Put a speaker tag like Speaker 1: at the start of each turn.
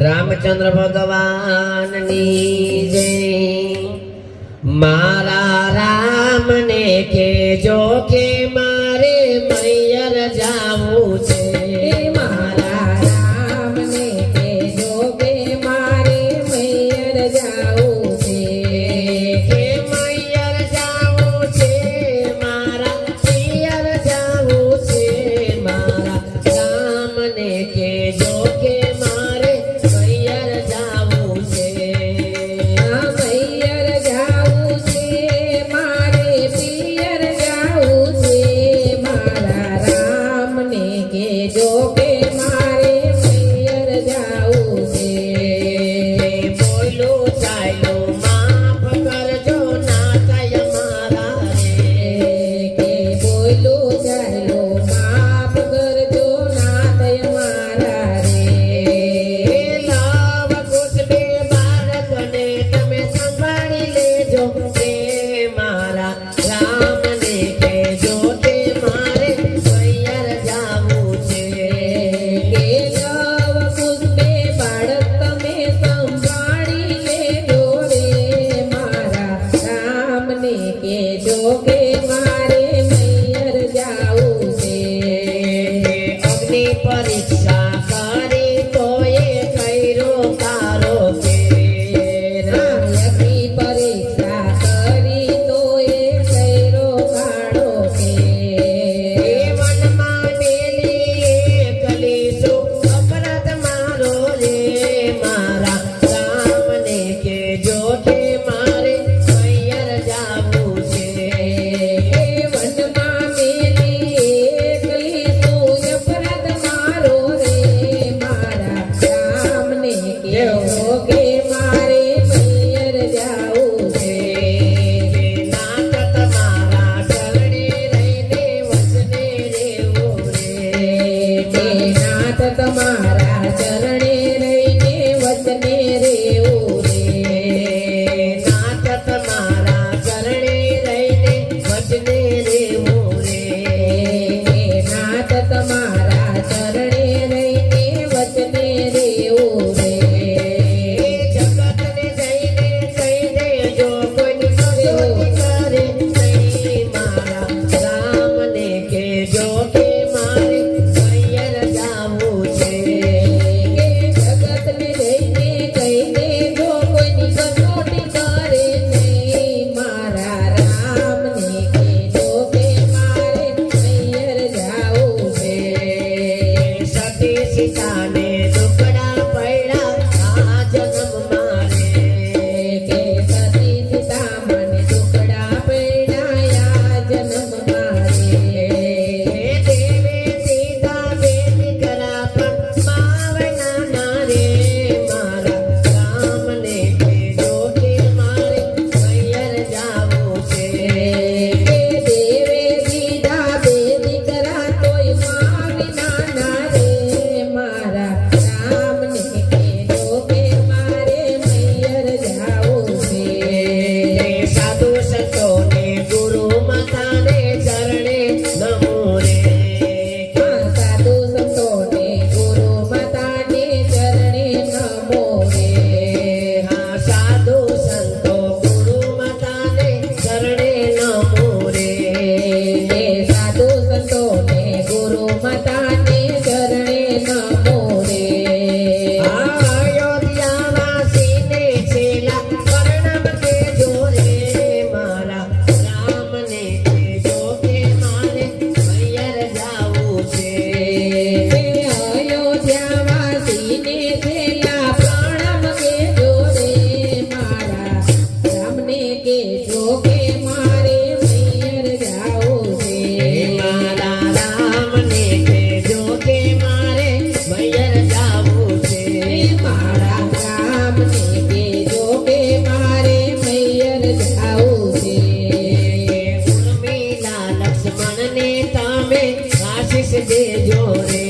Speaker 1: રામચંદ્ર ભગવાનની જય. મારા રામને કે
Speaker 2: જો કે મા
Speaker 1: કે મારે llore.